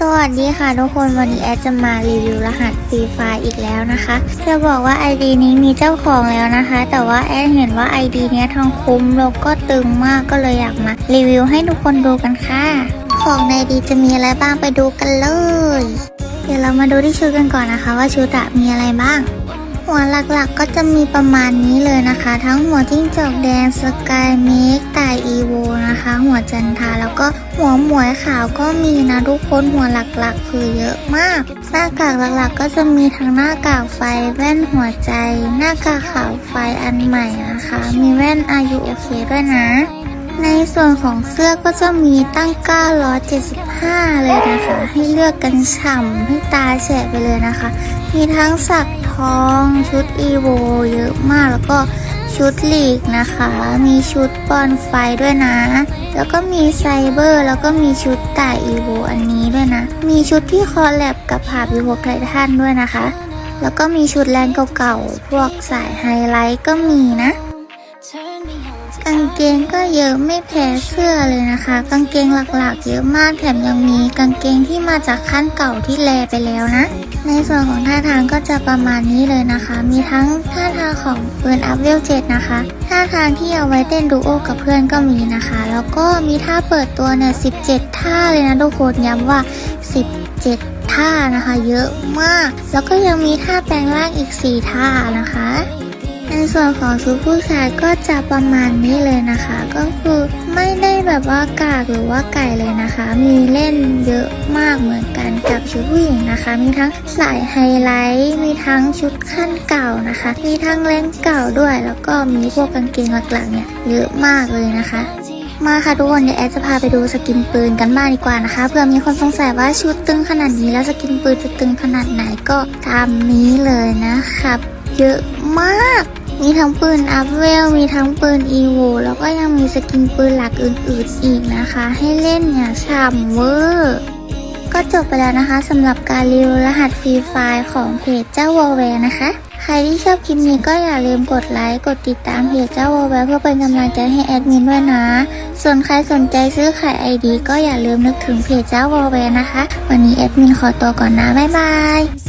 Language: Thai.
สวัสดีค่ะทุกคนวันนี้แอดจะมารีวิวรหัสฟรีไฟอีกแล้วนะคะ จะบอกว่า ID นี้มีเจ้าของแล้วนะคะ แต่ว่าแอดเห็นว่า ID เนี้ยทองคุ้มแล้วก็ตึงมากก็เลยอยากมารีวิวให้ทุกคนดูกันค่ะ ของในดีจะมีอะไรบ้างไปดูกันเลย เดี๋ยวเรามาดูที่ชุดกันก่อนนะคะ ว่าชุดอะมีอะไรบ้าง หัวหลักๆก็จะมีประมาณนี้เลยนะคะ ทั้งหัวจิ้งจอกแดงสกายเมกไต่อีโวนะคะ หัวจันทาแล้วก็หัวหมวยขาวก็มีนะทุกคนหัวหลักๆ คือเยอะมาก หน้ากากหลักๆ ก็จะมีทั้งหน้ากากไฟแว่นหัวใจ หน้ากากขาวไฟอันใหม่นะคะ มีแว่นอายุโอเคด้วยนะในส่วนของเสื้อก็จะมีตั้ง 975 เลยนะคะ ให้เลือกกันฉ่ำให้ตาแฉะไปเลยนะคะ มีทั้งสักทองชุดอีโวเยอะมากแล้วก็ชุดลีกนะคะ มีชุดปอนไฟด้วยนะ แล้วก็มีไซเบอร์ แล้วก็มีชุดต่ายอีโวอันนี้ด้วยนะ มีชุดที่คอลแลบกับผาบิวกไททันด้วยนะคะ แล้วก็มีชุดแรงเก่าๆ พวกสายไฮไลท์ก็มีนะ กางเกงก็เยอะไม่แพ้เสื้อเลยนะคะ กางเกงหลักๆ เยอะมากแถมยังมีกางเกงที่มาจากขั้นเก่าที่แลไปแล้วนะ ในส่วนของท่าทางก็จะประมาณนี้เลยนะคะ มีทั้งท่าทางของปืนอัพเวลเจ็ดนะคะท่าทางที่เอาไว้เต้นดูโอกับเพื่อนก็มีนะคะ แล้วก็มีท่าเปิดตัวเนี่ย17 ท่าเลยนะทุกคนย้ำว่า 17 ท่านะคะ เยอะมาก แล้วก็ยังมีท่าแปลงร่างอีก 4 ท่านะคะ ส่วนของชุดผู้ชายก็จะประมาณนี้เลยนะคะ ก็คือไม่ได้แบบว่ากากหรือว่าไก่เลยนะคะ มีเล่นเยอะมากเหมือนกันกับชุดผู้หญิงนะคะ มีทั้งสายไฮไลท์ มีทั้งชุดขั้นเก่านะคะ มีทั้งเลนส์เก่าด้วย แล้วก็มีพวกกางเกงหลักๆเนี่ยเยอะมากเลยนะคะมาค่ะทุกคนเดี๋ยวแอดจะพาไปดูสกินปืนกันบ้างดีกว่านะคะเผื่อมีคนสงสัยว่าชุดตึงขนาดนี้แล้วสกินปืนจะตึงขนาดไหนก็ตามนี้เลยนะครับ เยอะมาก มีทั้งปืนอัพเวล มีทั้งปืนอีโวแล้วก็ยังมีสกินปืนหลักอื่นๆอีกนะคะ ให้เล่นเนี่ยฉ่ำเวอร์ ก็จบไปแล้วนะคะสำหรับการรีวิวรหัสฟรีไฟล์ของเพจเจ้าวอลแวร์นะคะ ใครที่ชอบคลิปนี้ก็อย่าลืมกดไลค์ กดติดตามเพจเจ้าวอลแวร์เพื่อเป็นกำลังใจให้แอดมินด้วยนะ ส่วนใครสนใจซื้อขายไอดีก็อย่าลืมนึกถึงเพจเจ้าวอลแวร์นะคะ วันนี้แอดมินขอตัวก่อนนะบ๊ายบาย